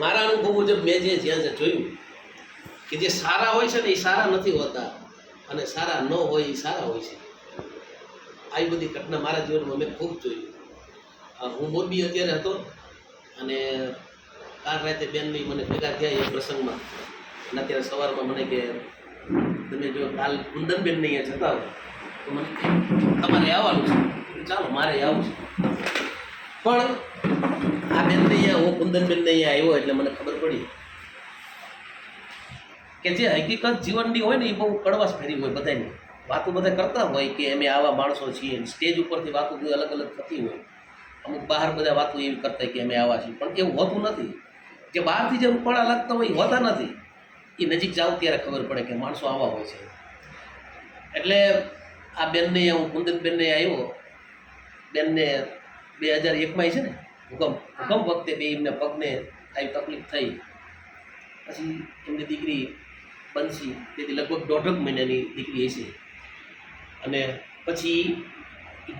મારા અનુભવ મુજબ મેં જે જ્યાં જ્યાં જોયું કે જે સારા હોય છે ને એ સારા નથી હોતા અને સારા ન હોય એ સારા હોય છે. આવી બધી ઘટના મારા જીવનમાં મેં ખૂબ જોયું હું મોરબી અત્યારે હતો અને કાલ રાતે બેનની મને ભેગા થયા એ પ્રસંગમાં. અને અત્યારે સવારમાં મને કે, તમે જો કાલ કુંદનબેનને અહીંયા જતા હો. તો મને તમારે આવવાનું છે. ચાલો, મારે આવું છે. પણ આ બેનને અહીંયા હું કુંદનબેનને અહીંયા આવ્યો એટલે મને ખબર પડી કે જે હકીકત જીવનની હોય ને એ બહુ કડવાશ ફેરી હોય બધાની. વાતો બધા કરતા હોય કે અમે આવા માણસો છીએ સ્ટેજ ઉપરથી વાતો અલગ અલગ થતી હોય. અમુક બહાર બધા વાતો એવી કરતા હોય કે અમે આવા છીએ. પણ એવું હોતું નથી. જે બહારથી જે રૂપાળા લાગતા હોય એ હોતા નથી. એ નજીક જાઉં ત્યારે ખબર પડે કે માણસો આવા હોય છે. એટલે આ બેનને, હું કુંદનબેનને આવ્યો બેનને બે હજાર એકમાં છે ને ભૂકંપ. ભૂકંપ વખતે બે એમને પગને આવી તકલીફ થઈ. પછી એમની દીકરી બનશી. તેથી લગભગ દોઢક મહિનાની દીકરી હશે. અને પછી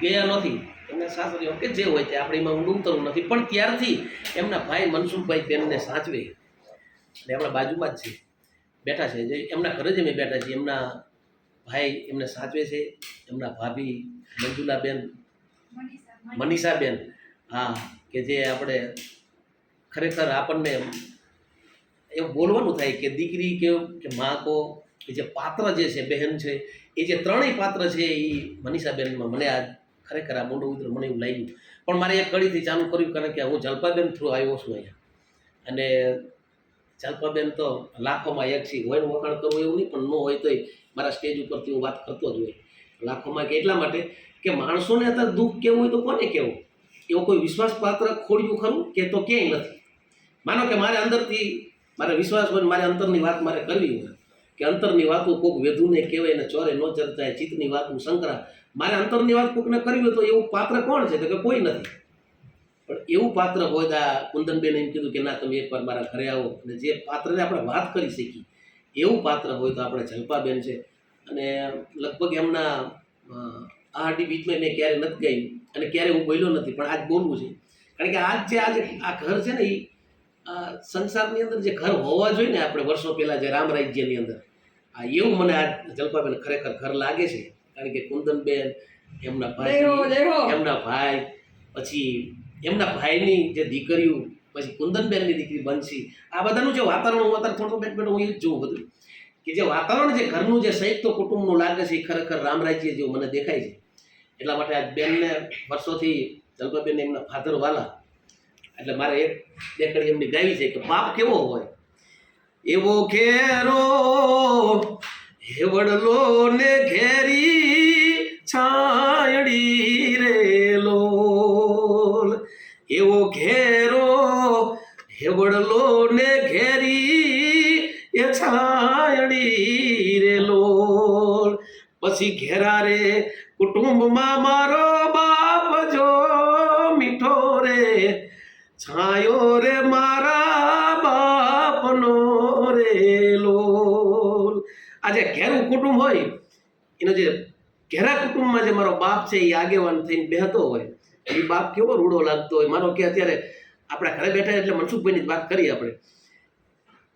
ગયા નથી. એમના સાસરીઓ કે જે હોય તે આપણે એમાં ઊંડું ઉતરવું નથી. પણ ત્યારથી એમના ભાઈ મનસુખભાઈ બેનને સાચવે. એટલે આપણા બાજુમાં જ છે. બેઠા છે. જે એમના ઘરે જ અમે બેઠા છીએ. એમના ભાઈ એમને સાચવે છે. એમના ભાભી મંજુલાબેન, મનીષાબેન. હા. કે જે આપણે ખરેખર આપણને એવું બોલવાનું થાય કે દીકરી કે કે મા કો કે જે પાત્ર જે છે, બહેન છે, એ જે ત્રણેય પાત્ર છે, એ મનીષાબેનમાં મને આ ખરેખર આ મોઢું ઉતર મને એવું લાગ્યું. પણ મારે એક કડીથી ચાલુ કર્યું કારણ કે હું જલપાબેન થ્રુ આવ્યો છું અહીંયા. અને જલપાબેન તો લાખોમાં એક છે. હોય વખાણ કરવું એવું નહીં, પણ ન હોય તોય મારા સ્ટેજ ઉપરથી હું વાત કરતો જ હોય. લાખોમાં કે એટલા માટે કે માણસોને અત્યારે દુઃખ કેવું હોય તો કોને કેવું? એવો કોઈ વિશ્વાસપાત્ર ખોડ્યું ખરું કે તો ક્યાંય નથી? માનો કે મારે અંદરથી, મારે વિશ્વાસ હોય મારે અંતરની વાત મારે કરવી હોય, કે અંતરની વાતો કોક વેધુને કહેવાય ને ચોરે ન ચર્ચાય, ચિત્તની વાતનું શંકરા મારે અંતરની વાત કોકને કરવી હોય તો એવું પાત્ર કોણ છે? તો કે કોઈ નથી. પણ એવું પાત્ર હોય આ કુંદનબેન એમ કીધું કે ના, તમે એકવાર મારા ઘરે આવો. અને જે પાત્રને આપણે વાત કરી શકીએ એવું પાત્ર હોય તો આપણે જલપાબેન છે. અને લગભગ એમના આ હાડી બીચમાં મેં ક્યારે નથી ગઈ અને ક્યારે હું બોલ્યો નથી પણ આજ બોલવું છે. કારણ કે આજ જે આજે આ ઘર છે ને એ આ સંસારની અંદર જે ઘર હોવા જોઈએ ને આપણે વર્ષો પહેલાં જે રામ રાજ્યની અંદર આ એવું મને આ જલપાબેન ખરેખર ઘર લાગે છે. કારણ કે કુંદનબેન એમના ભાઈ એમના ભાઈ પછી એમના ભાઈની જે દીકરીઓ પછી કુંદનબેનની દીકરી બનશી આ બધાનું જે વાતાવરણ હું અત્યારે થોડું બેઠ બેઠો હું એ જ જોઉં બધું. કે જે વાતાવરણ જે ઘરનું જે સંયુક્ત કુટુંબનું લાગે છે એ ખરેખર રામ રાજ્ય જેવું મને દેખાય છે. એટલા માટે આ બેનને વર્ષોથી જલપાબેન એમના ફાધર વાલા, એટલે મારે એક બે કડી એમની ગાવી છે કે બાપ કેવો હોય? એવો ઘેરો હેવડલો ને ઘેરી છાયડી રેલો એવો ઘેરો હેવડલો ને ઘેરી પછી ઘેરા રે, કુટુંબમાં મારો બાપ જો મીઠો રે, છાયો રે મારા બાપનો રે લોલ. જે ઘેરું કુટુંબ હોય, એનો જે ઘેરા કુટુંબમાં જે મારો બાપ છે, એ આગેવાન થઈને બેહતો હોય, એ બાપ કેવો રૂડો લાગતો હોય. મારો કે અત્યારે આપણા ઘરે બેઠા એટલે મનસુખભાઈની જ વાત કરીએ આપણે.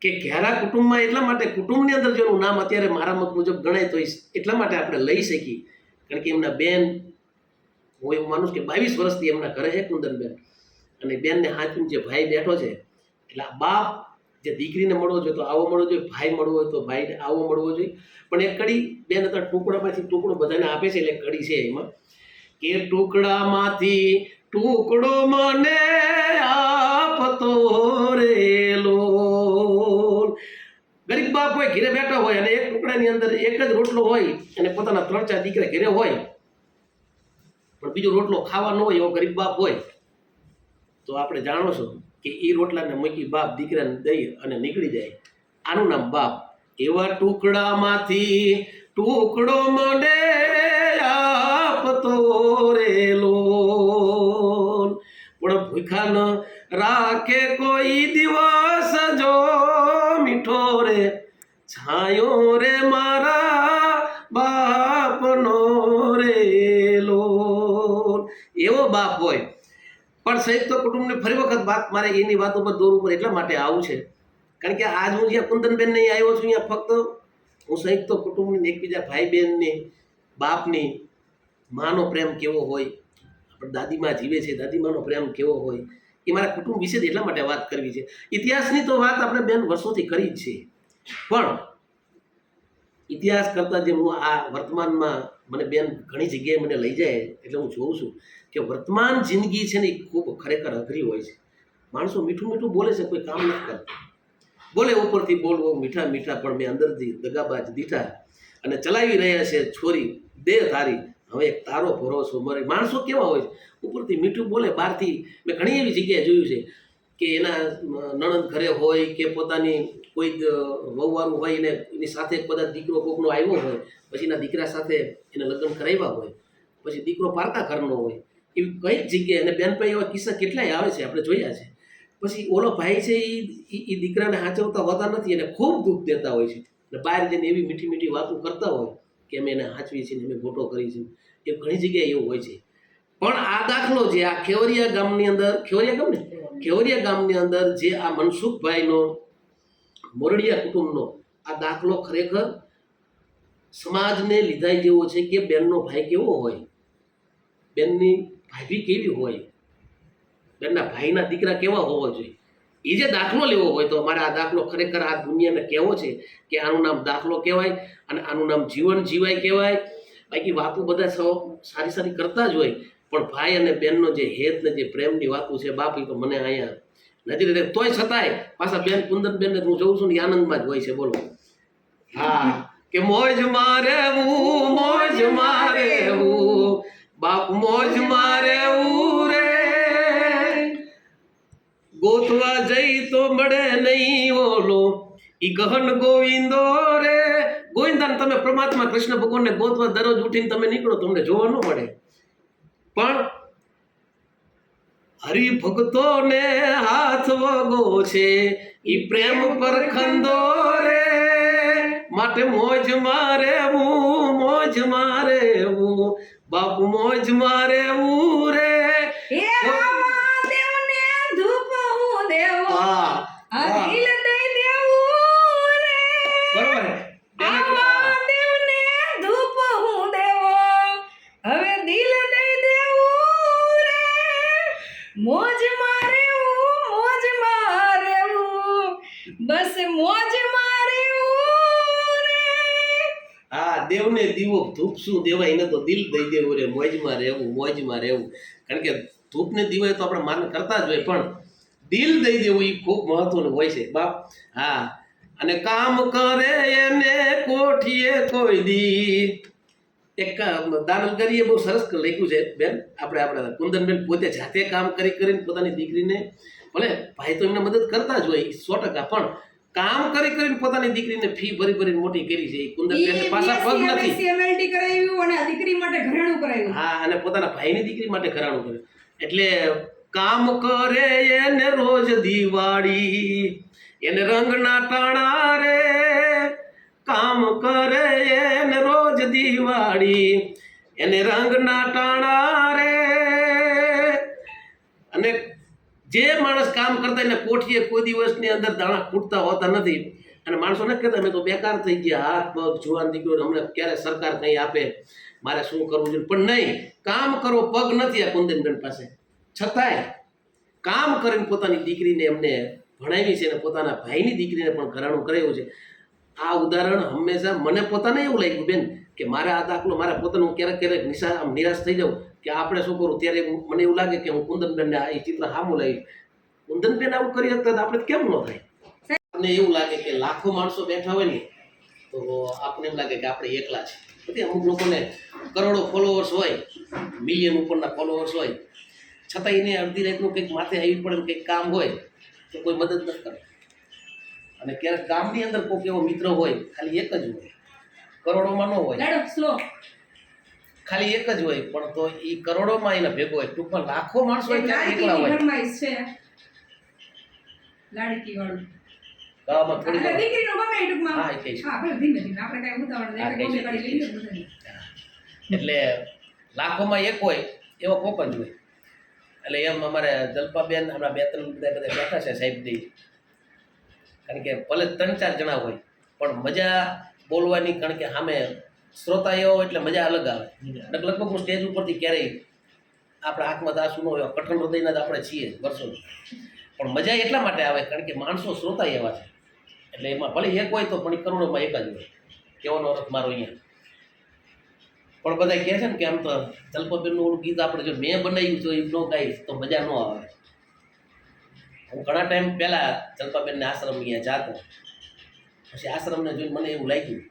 કે ઘેરા કુટુંબમાં એટલા માટે, કુટુંબની અંદર જેનું નામ અત્યારે મારા મત મુજબ ગણાય તો એટલા માટે આપણે લઈ શકીએ. કારણ કે એમના બેન, હું એવું માનું છું કે બાવીસ વર્ષથી એમના ઘરે છે કુંદનબેન. અને બેનને હાથમાં જે ભાઈ બેઠો છે, એટલે આ બાપ જે દીકરીને મળવો જોઈએ તો આવો મળવો જોઈએ, ભાઈ મળવો હોય તો ભાઈને આવો મળવો જોઈએ. પણ એ કડી બેન અથવા ટુકડામાંથી ટુકડો બધાને આપે છે, એટલે કડી છે એમાં, કે ટુકડામાંથી ટુકડો મને આપતો રેલો ગરીબ બાપ હોય, ઘરે બેઠો હોય અને એક ટુકડાની અંદર એક જ રોટલો હોય અને પોતાના ત્રણ ચાર દીકરા ઘરે હોય, પણ બીજો રોટલો ખાવા હોય એવો ગરીબ બાપ હોય, તો આપણે જાણો છો કે એ રોટલાને મૂકી બાપ દીકરાને દઈ અને નીકળી જાય. આનું નામ બાપ. એવા ટુકડામાંથી ટુકડો મને આપતો રેલો પણ ભૂખા ન રાખે કોઈ દિવસ રે છાયો રે મારા બાપનો રેલો એવો બાપ હોય. પણ સંયુક્ત કુટુંબની ફરી વખત વાત મારે એની વાત ઉપર દોર ઉપર એટલા માટે આવું છે. કારણ કે આજ હું જ્યાં કુંદનબેન નહીં આવ્યો છું અહીંયા ફક્ત હું સંયુક્ત કુટુંબની એકબીજા ભાઈ બહેનની બાપની માનો પ્રેમ કેવો હોય, આપણે દાદીમાં જીવે છે, દાદીમાનો પ્રેમ કેવો હોય, એ મારા કુટુંબ વિશે જ એટલા માટે વાત કરવી છે. ઇતિહાસની તો વાત આપણે બેન વર્ષોથી કરી જ છે. પણ ઇતિહાસ કરતાં જે હું આ વર્તમાનમાં મને બેન ઘણી જગ્યાએ મને લઈ જાય એટલે હું જોઉં છું કે વર્તમાન જિંદગી છે ને એ ખૂબ ખરેખર અઘરી હોય છે. માણસો મીઠું મીઠું બોલે છે, કોઈ કામ નથી કરતા. બોલે ઉપરથી બોલવો મીઠા મીઠા, પણ મેં અંદરથી દગાબાજ દીઠા અને ચલાવી રહ્યા છે છોરી, બે તારી હવે એક તારો ભરોસો, મરે માણસો કેવા હોય છે? ઉપરથી મીઠું બોલે, બહારથી મેં ઘણી એવી જગ્યાએ જોયું છે કે એના નણંદ ઘરે હોય કે પોતાની કોઈ વહુવારું હોય એને એની સાથે કદાચ દીકરો કોકનો આવ્યો હોય પછી એના દીકરા સાથે એને લગ્ન કરાવ્યા હોય પછી દીકરો પારકા ઘરનો હોય એવી કંઈક જગ્યાએ અને બેનભાઈ એવા કિસ્સા કેટલાય આવે છે આપણે જોયા છે. પછી ઓલો ભાઈ છે એ એ દીકરાને હાચવતા હોતા નથી અને ખૂબ દુઃખ દેતા હોય છે. અને બહાર જઈને એવી મીઠી મીઠી વાતો કરતા હોય કે અમે એને હાચવી છે ને અમે ગોટો કરી છે એ ઘણી જગ્યાએ એવું હોય છે. પણ આ દાખલો જે આ ખેવરિયા ગામની અંદર ખેવરિયા ગામ ને? ખેવરિયા ગામની અંદર જે આ મનસુખભાઈનો મોરડિયા કુટુંબનો આ દાખલો ખરેખર સમાજને લીધાય જેવો છે કે બેનનો ભાઈ કેવો હોય? બેનની ભાભી કેવી હોય? બેનના ભાઈના દીકરા કેવા હોવા જોઈએ? એ જે દાખલો લેવો હોય તો અમારે આ દાખલો ખરેખર આ દુનિયાને કહેવો છે કે આનું નામ દાખલો કહેવાય અને આનું નામ જીવન જીવાય કહેવાય. બાકી વાતો બધા સૌ, સારી સારી કરતા જ હોય. પણ ભાઈ અને બહેનનો જે હેત ને જે પ્રેમની વાતો છે બાપ એ તો મને અહીંયા નથી રહેતી. તોય છતાંય પાછા બેન કુંદન બેન હું જોઉં છું ને આનંદમાં જ હોય છે બોલો. હા. કે મોજ મારે હું મોજ મારે હું બાપ મોજ મારે હું રે. ગોતવા જઈ તો મળે નહીં ઓલો. ઈ ગહન ગોવિંદો રે. ગોવિંદાને તમે પરમાત્મા કૃષ્ણ ભગવાનને ગોતવા દરરોજ ઉઠીને તમે નીકળો તમને જોવા ન મળે. પણ હરિભક્તોને હાથ વગો છે. ઈ પ્રેમ પર ખંદો રે. માટે મોજ મારે હું મોજ મારે હું બાપુ મોજ મારે હું મહાદેવને ધૂપ હું દેવો હા આ હા. દિલ દઈ દેવું રે બરોબર આ મહાદેવને ધૂપ હું દેવો હવે દિલ દઈ દેવું રે મોજ મારે હું મોજ મારે હું બસ મોજ મારે હું રે હા દેવને દીવો ધૂપ શું દિલ દઈ દેવું રે, મોજમાં રહેવું મોજમાં રહેવું. કારણ કે ધૂપને દીવાય તો આપણે માન કરતા જ હોય, પણ દિલ દઈ દેવું એ ખૂબ મહત્વનું હોય છે. બાપ, હા. અને કામ કરે એને કોઠીએ કોઈ દી. એક દાનલ કરીએ બહુ સરસ લખ્યું છે, બેન. આપણે આપણે કુંદનબેન પોતે જાતે કામ કરી કરીને પોતાની દીકરીને, ભલે ભાઈ તો એમને મદદ કરતા જ હોય સો ટકા, પણ કામ કરી કરીને પોતાની દીકરીને ફી ભરી ભરીને મોટી કરી છે. કુંદનબેન પાછા પગ નથી. સીએમએલટી કરાવ્યું અને આ દીકરી માટે ઘરેણું કરાવ્યું. હા અને પોતાના ભાઈની દીકરી માટે ઘરાણું કર્યું. એટલે કામ કરે એને રોજ દિવાળી એને રંગના ટાણા રે. કામ કરે એને રોજ દિવાળી એને રંગના ટાણા રે. અને જે માણસ કામ કરતા એને કોઠીએ કોઈ દિવસની અંદર દાણા ખૂટતા હોતા નથી. અને માણસો નથી કહેતા અમે તો બેકાર થઈ ગયા. હાથ, પગ, જુવાન, દીકરીઓ અમને ક્યારે સરકાર કંઈ આપે? મારે શું કરવું જોઈએ? પણ નહીં. કામ કરો, પગ નથી આ કુંદનબેન પાસે. છતાંય કામ કરીને પોતાની દીકરીને એમને ભણાવી છે અને પોતાના ભાઈની દીકરીને પણ ઘરાણું કરાવ્યું છે. આ ઉદાહરણ હંમેશા મને પોતાને એવું લાગ્યું, બેન, કે મારે આ દાખલો મારા પોતાનું ક્યારેક ક્યારેક નિશા નિરાશ થઈ જાઉં. કે આપણે શું કરું? ત્યારે મને એવું લાગે કે હું કુંદનબેનને આ ચિત્ર સામું લાવી કુંદનબેન આવું કરી શકતા આપણે કેમ ન થાય? આપણને એવું લાગે કે લાખો માણસો બેઠા હોય ને, તો આપણને એમ લાગે કે આપણે એકલા છે. બધી અમુક લોકોને કરોડો ફોલોવર્સ હોય મિલિયન ઉપરના ફોલોવર્સ હોય. છતાં એને અડધી રાતનું કંઈક માથે આવી પડે કંઈક કામ હોય, તો કોઈ મદદ નથી કરે અને ક્યારેક ગામની અંદર કોઈક એવો મિત્ર હોય, ખાલી એક જ હોય. કરોડોમાં ન હોય. સ્લો ખાલી એક જ હોય પણ તો એ કરોડોમાં એના ભેગો હોય. ટૂંકમાં લાખો માણસો હોય ત્યાં એકલા હોય. લાડકી વાળું? થોડી એટલે ગમે ટૂંકમાં. હા, એ હા ભલે ધીમે ધીમે. આપણે કાંઈ ઉતાવળ નહીં. હા, આપણે કહીશ, ગમે ગાડી કહીશ, લઈએ બધાને. એટલે લાખોમાં એક હોય એવો કોક જ હોય. એટલે એમ અમારે જલ્પાબેન હમણાં બે ત્રણ બધા બધા બેઠા છે સાહેબની કારણ કે ભલે ત્રણ ચાર જણા હોય પણ મજા બોલવાની કારણ કે સામે શ્રોતા એવો એટલે મજા અલગ આવે. એટલે લગભગ હું સ્ટેજ ઉપરથી ક્યારેય આપણા આંખમાં દાસુ ન હોય, કઠણ હૃદયના જ આપણે છીએ વર્ષો. પણ મજા એટલા માટે આવે કારણ કે માણસો શ્રોતા એવા છે. એટલે એમાં ભલે એક હોય તો પણ કરોડોમાં એક જ હોય. કેવાનો અર્થ મારો અહીંયા? પણ બધા કહે છે ને કે આમ તો જલ્પબેનનું ગીત આપણે જો મેં બનાવ્યું તો એ ન ગાઈશ તો મજા ન આવે. હું ઘણા ટાઈમ પહેલાં જલ્પાબેનને આશ્રમ ગયા જાતો. પછી આશ્રમને જોઈને મને એવું લાગ્યું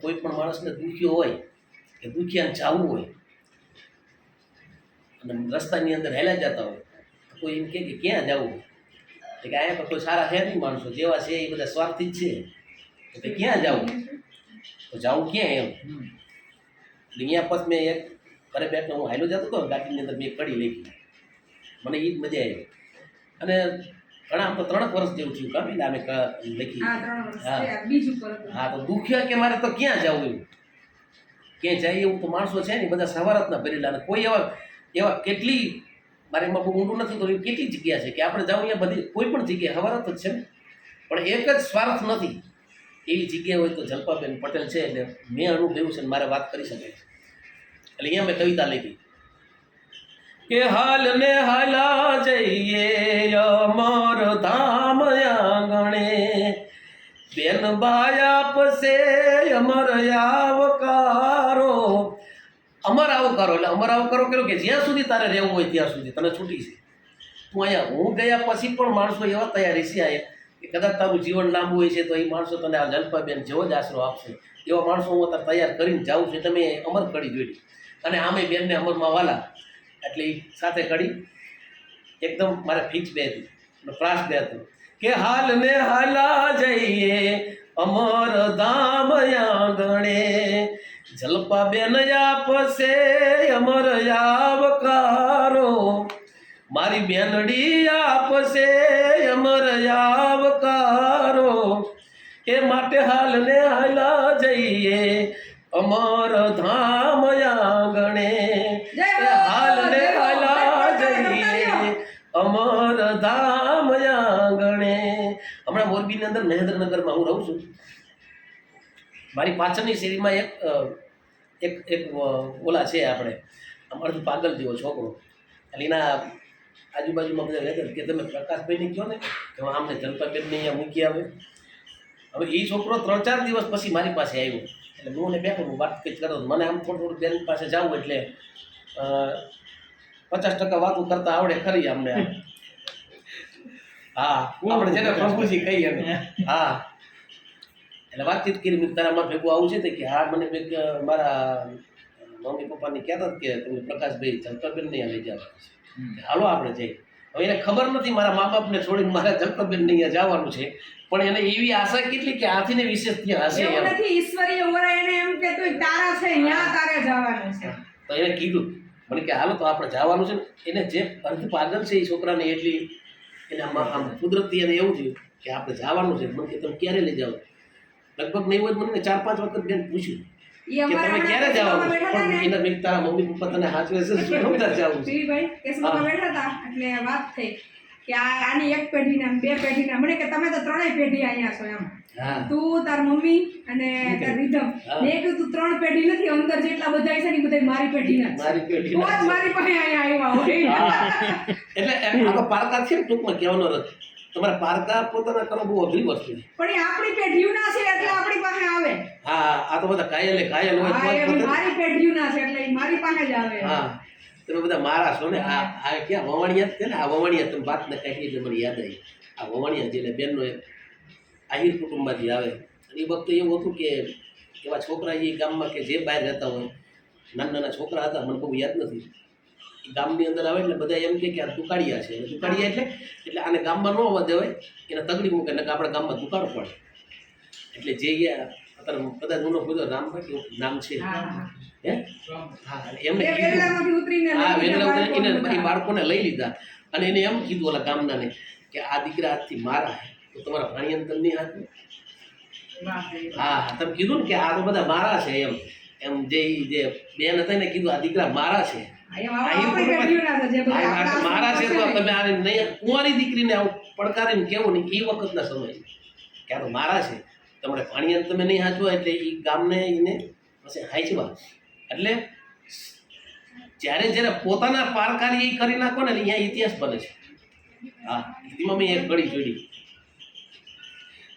કોઈ પણ માણસને દુખ્યો હોય, કે દુખિયાને જાવું હોય, અને રસ્તાની અંદર હેલા જતા હોય, તો કોઈ એમ કે ક્યાં જવું કે અહીંયા તો કોઈ સારા છે નહીં માણસો, જેવા છે એ બધા સ્વાર્થી જ છે. તો ક્યાં જવું? તો જવું ક્યાં એમ? અહીંયા પછી મેં એક ઘરે બેઠને હું હાલ્યો જતો હતો ગાડીની અંદર મેં કડી લઈ મને એ જ મજા આવી. અને ઘણા આમ તો ત્રણ વર્ષ જેવું થયું કાપી અમે ક- લખી. હા. બીજું હા તો દુખ્યા કે મારે તો ક્યાં જવું એવું ક્યાં જાય એવું તો માણસો છે ને બધા સવારતના ભરેલા અને કોઈ એવા એવા કેટલી મારે એમાં બહુ ઊંડું નથી તો કેટલી જગ્યા છે કે આપણે જાઉં અહીંયા બધી કોઈ પણ જગ્યાએ હવારત જ છે ને. પણ એક જ સ્વાર્થ નથી. એવી જગ્યા હોય તો જલ્પાબેન પટેલ છે એટલે મેં અનુભવ્યું છે ને મારે વાત કરી શકાય એટલે અહીંયા મેં કવિતા લખી. કે હાલ ને હાલા જઈએ, અમર ધામ આંગણે બેન બાયા પસે અમર આવકારો. અમર આવકારો એટલે અમર આવકારો કર્યો કે જ્યાં સુધી તારે રહેવું હોય ત્યાં સુધી તને છૂટી છે. તું અહીંયા હું ગયા પછી પણ માણસો એવા તૈયારી છે અહીંયા કે કદાચ તારું જીવન લાંબુ હોય છે તો એ માણસો તને આ જલ્પાબેન જેવો જ આશરો આપશે. એવા માણસો હું અત્યારે તૈયાર કરીને જાઉં છું તમે અમર કડી જોઈ. અને આમે બેનને અમરમાં વાલા એટલે સાથે કરી એકદમ મારે ફિક્સ બે હતી. અને બે હતો. કે હાલ ને હાલા જઈએ અમર ધામ આંગણે. જલપા બેન આપશે અમર આવકારો. મારી બેનડી આપશે અમર આવકારો. એ માટે હાલ ને હાલા જઈએ અમર ધામ આંગણે. અમર ધામ આંગણે હમણાં મોરબીની અંદર મહેન્દ્રનગરમાં હું રહું છું. મારી પાછળની શેરીમાં એક એક એક ઓલા છે આપણે. અમારાથી પાગલ જેવો છોકરો. એટલે એના આજુબાજુમાં બધા રહેતા કે તમે પ્રકાશભાઈને કહો ને, કે હું આમને જલપાબેનને અહીંયા મૂકી આવે. હવે એ છોકરો ત્રણ ચાર દિવસ પછી મારી પાસે આવ્યો. એટલે હું એને બેઠો હું વાત કંઈક કરો મને આમ થોડું થોડું બેન પાસે જાઉં એટલે પચાસ ટકા વાતો કરતા આવડે ખરી અમને હા આપણે જેને પ્રભુજી કહીએ અમે હા. એટલે વાતચીત કરી મેં તારા માં ભેગું આવું છે તે કે હા મને મેં મારા મમ્મી પપ્પાને કહેતા હતા કે તમે પ્રકાશભાઈ જલપાબેન નહીં લઈ જાવ હાલો આપણે જઈએ હવે એને ખબર નથી મારા મા બાપને છોડીને મારા જલપાબેન નહીં અહીંયા જવાનું છે. પણ એને એવી આશા કેટલી કે આથી ને વિશેષ ત્યાં હશે એવું એમ. નથી ઈશ્વરીય ઓરા એને એમ કે તું તારા છે ન્યા તારે જવાનું છે. તો એને કીધું મને કે હાલો તો આપણે જવાનું છે ને એને જે અર્ધ પાગલ છે એ છોકરાને એટલી એને આમ કુદરતી એને એવું થયું કે આપણે જવાનું છે મને કે તમે ક્યારે લઈ જાઓ? લગભગ નહીં હોય મને ચાર પાંચ વખત બેન પૂછ્યું કે તમે ક્યારે કેસમાં પણ એના તારા મમ્મી પપ્પા તને હાચવે છે શું જવું છે? પીવીભાઈ, કેસમાં બેઠા હતા એટલે વાત થઈ. કે આ આની એક પેઢી ને બે પેઢી ને મને કે તમે તો ત્રણેય પેઢી અહીંયા છો એમ. તું તાર મમ્મી અને તાર રીધમ. મેં કીધું તું ત્રણ પેઢી નથી અંદર જેટલા બધા છે ને બધા મારી પેઢી ના મારી પેઢી મારી પાસે અહીંયા આવ્યા હોય. એટલે આ તો પારકા છે ટૂંકમાં કહેવાનો તમારે પારકા પોતાના કરો બહુ અઘરી વસ્તુ છે. પણ એ આપણી પેઢીઓના છે એટલે આપણી પાસે આવે. હા આ તો બધા કાયલે કાયલ હોય મારી મારી પેઢીઓના છે એટલે મારી પાસે જ આવે. હા. તમે બધા મારા છો ને? આ આ ક્યાં વવાણિયા છે ને? આ વવાણિયા તમે વાત ને કાઢી એટલે મને યાદ આવી. આ વવાણિયા જે એટલે બેનનો એક આહિર કુટુંબમાંથી આવે. અને એ વખતે એવું હતું કે એવા છોકરા એ ગામમાં કે જે બહાર રહેતા હોય નાના નાના છોકરા હતા મને બહુ યાદ નથી. એ ગામની અંદર આવે એટલે બધા એમ કહે કે આ દુકાળિયા છે. દુકાળિયા એટલે એટલે આને ગામમાં ન આવવા દેવાય. એને તગડી મૂકે એટલે આપણા ગામમાં દુકાળ પડે. એટલે જે અત્યારે કદાચ નામ છે. હા, એમને બાળકોને લઈ લીધા. અને એને એમ કીધું ઓલા ગામનાને કે આ દીકરા હાથથી મારા તો તમારા ભાણી અંતર નહીં હાથમાં હા તમે કીધું ને કે આ તો બધા મારા છે એમ. એમ જે જે બેન હતા ને કીધું આ દીકરા મારા છે. મારા છે તો તમે આ નહીં કુંવારી દીકરીને આવું પડકારીને કેવું નહીં એ વખતના સમય. છે કે આ તો મારા છે. તમારે પાણી તમે નહીં હાંચવા એટલે એ ગામને એને પછી હાંચવા. એટલે જ્યારે જ્યારે પોતાના પારકારી એ કરી નાખો ને અહીંયા ઇતિહાસ બને છે. હા હિન્દીમાં મેં એક ઘડી જોડી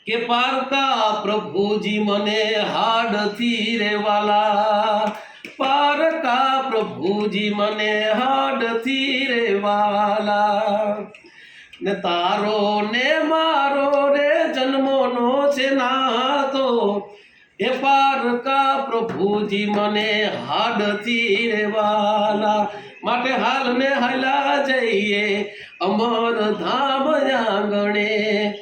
કે પારકા પ્રભુજી મને હાડથી રેવાલા. પારકા પ્રભુજી મને હાડથી રેવાલા. ને તારો ને રે જન્મોનો છે નાતો? એ પારકા પ્રભુજી મને હાડ રે માટે હાલ ને હાલા જઈએ અમર ધામ આંગણે.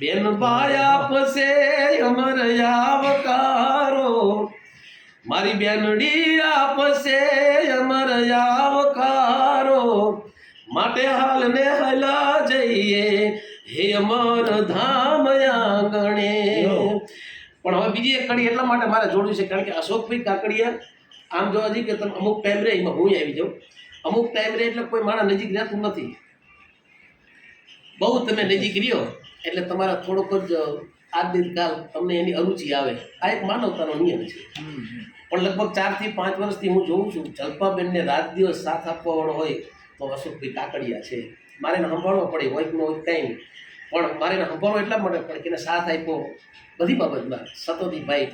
બેન બાયા પસે અમર આવકારો. મારી બેનડી આપશે અમર આવકારો. માટે હાલ ને હાલા જઈએ હે અમર ધામ ગણે પણ હવે બીજી એક કડી એટલા માટે મારે જોડ્યું છે કારણ કે અશોકભાઈ કાકડિયા આમ જોવા જઈએ કે તમે અમુક ટાઈમ રે એમાં હું આવી જાઉં. અમુક ટાઈમ રે એટલે કોઈ મારા નજીક રહેતું નથી. બહુ તમે નજીક રહ્યો એટલે તમારા થોડોક જ કાલ તમને એની અરુચિ આવે. આ એક માનવતાનો નિયમ છે. પણ લગભગ ચારથી પાંચ વર્ષથી હું જોઉં છું જલ્પાબેનને રાત દિવસ સાથ આપવાવાળો હોય તો અશોકભાઈ કાકડિયા છે. મારે સંભાળવો પડે હોય કે હોય કંઈ. પણ મારે એને સંભાળવો એટલા માટે પણ એને સાથ આપ્યો. બધી બાબતમાં સતોદીભાઈ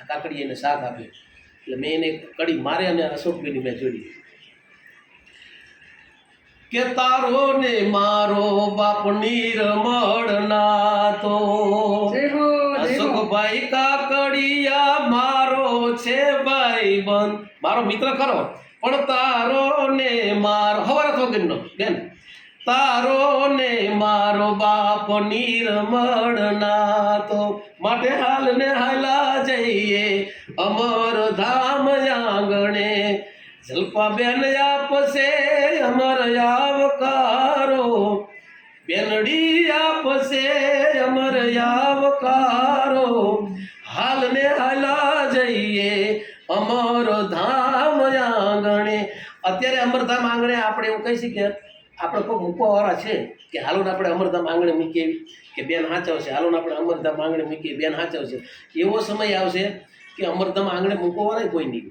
આ કાકડીએ એને સાથ આપ્યો. એટલે મેં એને કડી મારે અને અશોકભાઈની મેં જોડી. કે તારો ને મારો બાપ નિર્મળ તો અશોકભાઈ કાકડિયા મારો છે ભાઈ બંધ મારો મિત્ર ખરો. પણ તારો ને મારો હવારે તો બેન તારો ને મારો બાપ નિર્મળ નાતો. માટે હાલ ને હાલા જઈએ અમર ધામ આંગણે. જલ્પાબેન આપશે અમર આવકારો. બેનડી આપશે અમર આવકારો. હાલ ને હાલા જઈએ અમર ધામ આંગણે. અત્યારે અમરધામ આંગણે આપણે એવું કહી શકીએ આપણે કોઈ મૂકવાવાળા છે કે હાલોને આપણે અમરધામ આંગણે મૂકીએ કે બેન હાચવશે હાલોને આપણે અમરધામ આંગણે મૂકીએ બેન હાચવશે. એવો સમય આવશે કે અમરધામ આંગણે મૂકવાવાળા કોઈ નહીં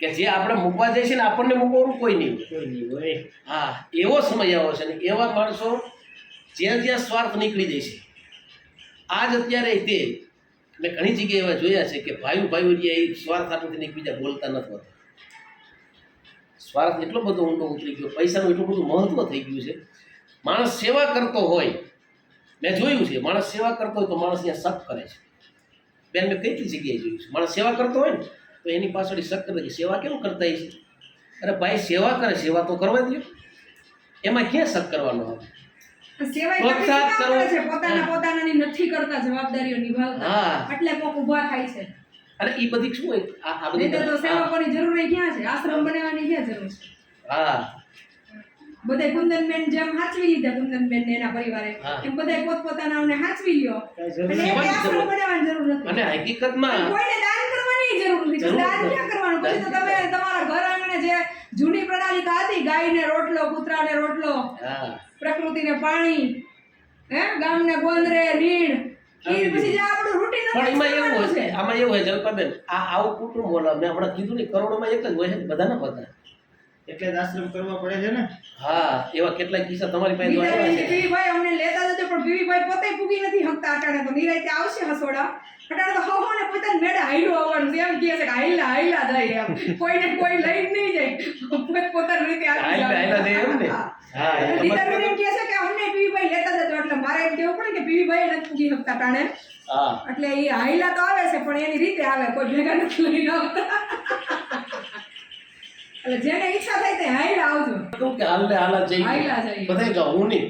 કે જે આપણે મૂકવા જઈએ છીએ ને આપણને મૂકવાનું કોઈ નહીં કોઈ હોય. હા એવો સમય આવ્યો છે ને એવા માણસો જ્યાં જ્યાં સ્વાર્થ નીકળી જાય છે. આજ અત્યારે તે મેં ઘણી જગ્યાએ એવા જોયા છે કે ભાઈ ભાઈઓ જે એ સ્વાર્થ હાટુથી એકબીજા બોલતા નથી હોતા. સ્વાર્થ એટલો બધો ઊંડો ઉતરી ગયો પૈસાનું એટલું બધું મહત્વ થઈ ગયું છે. માણસ સેવા કરતો હોય મેં જોયું છે માણસ સેવા કરતો હોય તો માણસ ત્યાં શક કરે છે. બેન મેં કેટલી જગ્યાએ જોયું છે? માણસ સેવા કરતો હોય ને તો એની પાછળ શક કરે છે. સેવા કેમ કરતા છે? અરે ભાઈ સેવા કરે સેવા તો કરવા દો એમાં ક્યાં શક કરવાનો આવે? પ્રોત્સાહિત કરવી છે. પોતાના પોતાનાની નથી કરતા જવાબદારીઓ નિભાવતા. એટલે કોક ઊભા થાય છે. અને એ બધી શું હોય? આ બધી હા, સેવકોની જરૂર ક્યાં છે? આશ્રમ જરૂર છે હા. બધાય કુંદનબેન જેમ હાચવી લીધા કુંદનબેન ને એના પરિવારે. એમ બધાય પોતપોતાનાઓને હાચવી લ્યો. અને આશ્રમ બનાવવાની જરૂર નથી. અને હકીકતમાં કોઈને દાન કરવાની જરૂર નથી. દાન ક્યાં કરવાનું? પછી તો તમે તમારા ઘર આંગણે જે જૂની પ્રણાલિકા હતી ગાયને રોટલો કૂતરાને રોટલો હા. પ્રકૃતિને પાણી હે? ગામને ગોંદરે રીણ એ પછી જે આપણું રૂટીન પણ એમાં એવું હોય છે આમાં એવું હોય જલ્પાબેન આ આવું કુટુંબ બોલાવ. મેં હમણાં કીધું ને કરોડોમાં એક જ હોય છે બધા ના બધા એટલે જ આશ્રમ કરવા પડે છે ને? હા એવા કેટલાય કિસ્સા તમારી પાસે પીવીભાઈ અમને લેતા જતો પણ પીવીભાઈ પોતે પૂગી નથી હકતા અટાણે તો. નિરાયતે આવશે હસોડા. અટાણે તો હો ને પોતાને મેળે હાઈલું આવવાનું. છે એમ કહે છે કે હાઈલા હાઈલા જાય એમ. કોઈને કોઈ લઈ જ નહીં જાય. પોત પોતાની રીતે હાઈલા હાઈલા દે એમ ને? હા. એટલે એમ કહે છે કે અમને પીવીભાઈ લેતા જતો એટલે મારે એમ કહેવું પડે કે પીવીભાઈ નથી પૂગી શકતા અટાણે. હા. એટલે એ હાઈલા તો આવે છે પણ એની રીતે આવે. કોઈ ભેગા નથી લઈને આવતા. એટલે જેને ઈચ્છા થાય તે હાઈલા આવજો. કહું કે હાલ ને હાલ હાઈલા જઈ બધાય જાઓ હું નહીં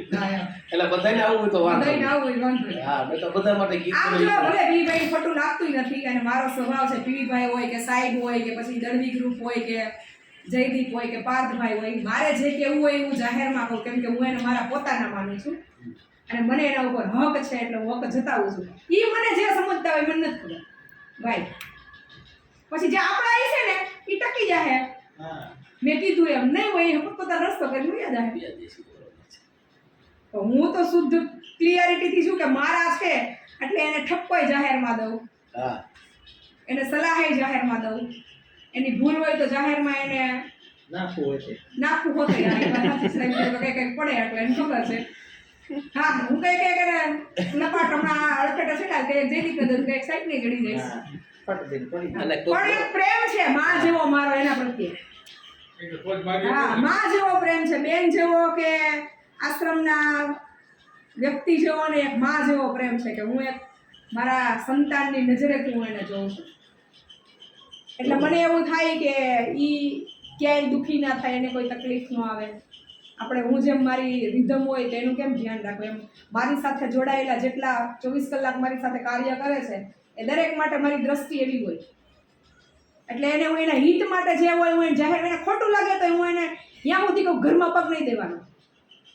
એટલે બધાને આવું તો વાંધો બધાયને આવું વાંધો હા મેં તો બધા માટે ગીત આમ જો. ભલે પીવીભાઈ ખોટું લાગતું નથી અને મારો સ્વભાવ છે પીવીભાઈ હોય કે સાહેબ હોય કે પછી દળવી ગ્રુપ હોય કે જયદીપ હોય કે પાર્થભાઈ હોય મારે જે કેવું હોય એવું જાહેરમાં કહું કેમ કે હું એને મારા પોતાના માનું છું. અને મને એના ઉપર હક છે એટલે હું હક જતાવું છું. એ મને જે સમજતા હોય મને નથી ખબર. ભાઈ. પછી જે આપણા છે ને એ ટકી જાહે. હા મેં કીધું એમ નહીં હોય એમ પોતાનો રસ્તો કરી બરોબર છે. તો હું તો શુદ્ધ ક્લિયરિટીથી છું કે મારા છે એટલે એને ઠપકોય જાહેરમાં દઉં. એને સલાહે જાહેરમાં દઉં. એની ભૂલ હોય તો જાહેરમાં એને નાખવું હોય નાખવું હોતે કંઈક પડે એટલે એને ખબર છે હા હું કઈ કઈ લપાટ હમણાં અડફેટે છે ને જેની જે રીતે દઉં સાઈડ નહીં ચડી જઈશ. હા, ફટ દઈને પડી જાય. અને પણ એક પ્રેમ છે માં જેવો મારો એના પ્રત્યે. હા માં જેવો પ્રેમ છે બેન જેવો કે આશ્રમના વ્યક્તિ જેવો ને એક માં જેવો પ્રેમ છે કે હું એક મારા સંતાનની નજરેથી હું એને જોઉં છું. એટલે મને એવું થાય કે ઈ ક્યાંય દુઃખી ના થાય એને કોઈ તકલીફ ન આવે. આપણે હું જેમ મારી રિધમ હોય તો એનું કેમ ધ્યાન રાખવું? એમ મારી સાથે જોડાયેલા જેટલા ચોવીસ કલાક મારી સાથે કાર્ય કરે છે એ દરેક માટે મારી દ્રષ્ટિ એવી હોય એટલે એને હું એના હિત માટે જે હોય હું એને જાહેર એને ખોટું લાગે તો હું એને ત્યાં સુધી કહું ઘરમાં પગ નહીં દેવાનો.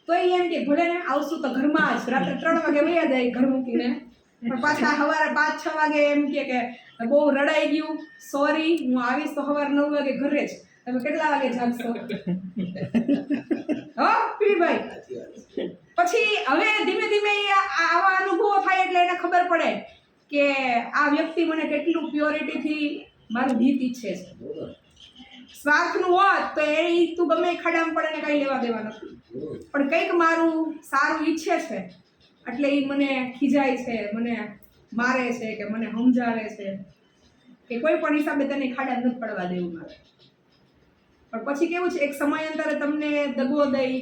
તો એ એમ કે ભલે ને આવશું તો ઘરમાં જ રાત્રે ત્રણ વાગે વૈયા જાય ઘર મૂકીને. પણ પાછા સવારે પાંચ છ વાગે એમ કે કે બહુ રડાઈ ગયું સોરી હું આવીશ તો સવારે નવ વાગે ઘરે જ. તમે કેટલા વાગે જાગશો? હો પીભાઈ. પછી હવે ધીમે ધીમે આવા અનુભવો થાય એટલે એને ખબર પડે કે આ વ્યક્તિ મને કેટલું પ્યોરિટીથી મારું હિત ઈચ્છે છે. સ્વાર્થનું હોત તો એ તું ગમે ખાડામાં પડે ને કાંઈ લેવા દેવા નથી. પણ કંઈક મારું સારું ઈચ્છે છે, એટલે એ મને ખીજાય છે, મને મારે છે કે મને સમજાવે છે કે કોઈ પણ હિસાબે તને ખાડા નથી પડવા દેવું મારે. પણ પછી કેવું છે, એક સમયાંતરે તમને દગો દઈ,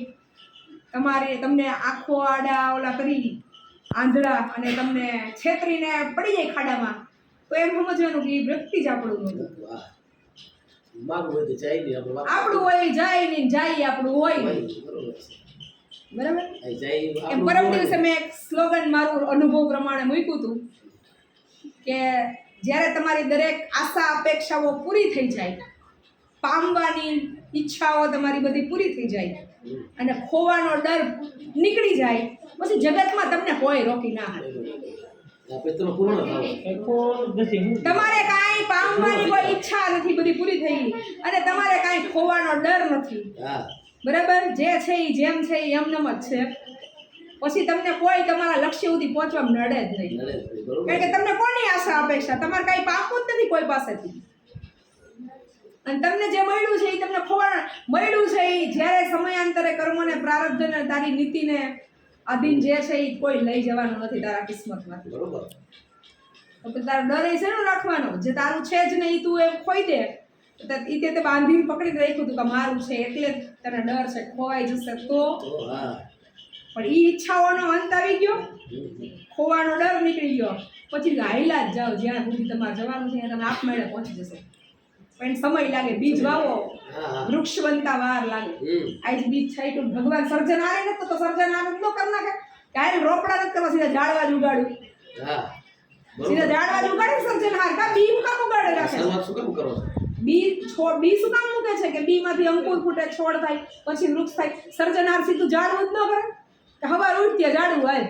તમારે તમને આંખો આડા ઓલા કરી આંધળા અને તમને છેતરીને પડી જાય ખાડામાં તો એમ સમજવાનું કે એ વ્યક્તિ જ આપણું આપણું હોય જાય નહીં જાય આપણું હોય. બરોબર એમ પરમ દિવસે મેં એક સ્લોગન મારું અનુભવ પ્રમાણે મૂક્યું હતું કે જ્યારે તમારી દરેક આશા અપેક્ષાઓ પૂરી થઈ જાય પામવાની ઈચ્છાઓ તમારી બધી પૂરી થઈ જાય. અને ખોવાનો ડર નીકળી જાય પછી જગતમાં તમને કોઈ રોકી ના તમારે કાંઈ પામવાની કોઈ ઈચ્છા નથી બધી પૂરી થઈ ગઈ. અને તમારે કાંઈ ખોવાનો ડર નથી. બરાબર? જે છે એ જેમ છે એ એમનેમ જ છે. પછી તમને કોઈ તમારા લક્ષ્ય સુધી પહોંચવા નડે જ નહીં. કારણ કે તમને કોની આશા અપેક્ષા? તમારે કાંઈ પામવું જ નથી કોઈ પાસેથી. અને તમને જે મળ્યું છે એ તમને ખોવાણ મળ્યું છે એ જ્યારે સમયાંતરે કર્મને પ્રારબ્ધને તારી નીતિને અધીન જે છે એ કોઈ લઈ જવાનું નથી તારા કિસ્મતમાંથી. બરોબર. તો તારો ડર એ શેનો રાખવાનો? જે તારું છે જ નહીં તું એમ ખોઈ દે. એ તે તે બાંધીને પકડીને રાખ્યું હતું કે મારું છે એટલે જ તને ડર છે ખોવાઈ જશે તો. તો પણ એ ઈચ્છાઓનો અંત આવી ગયો. ખોવાનો ડર નીકળી ગયો. પછી હાઈલા જ જાઓ જ્યાં સુધી તમારે જવાનું છે ત્યાં તમે આપમેળે પહોંચી જશો. પણ સમય લાગે બીજ વાવો. વૃક્ષ બનતા વાર લાગે. આજ બીજ છાંટ્યું ભગવાન સર્જન આવે ને તો સર્જન આવે ન કર નાખે. કાંઈ રોપડા નથી કરવા સીધા ઝાડવા જ ઉગાડું. સીધા ઝાડવા જ ઉગાડે સર્જન હાર. કા બી કામ ઉગાડે રાખે છે? શું કામ કરો બી છોડ બી શું કામ મૂકે છે કે બી માંથી અંકુર ફૂટે છોડ થાય પછી વૃક્ષ થાય. સર્જનહાર સીધું ઝાડવું જ ન કરે. કે હવાર ઉઠતી ઝાડવું હોય.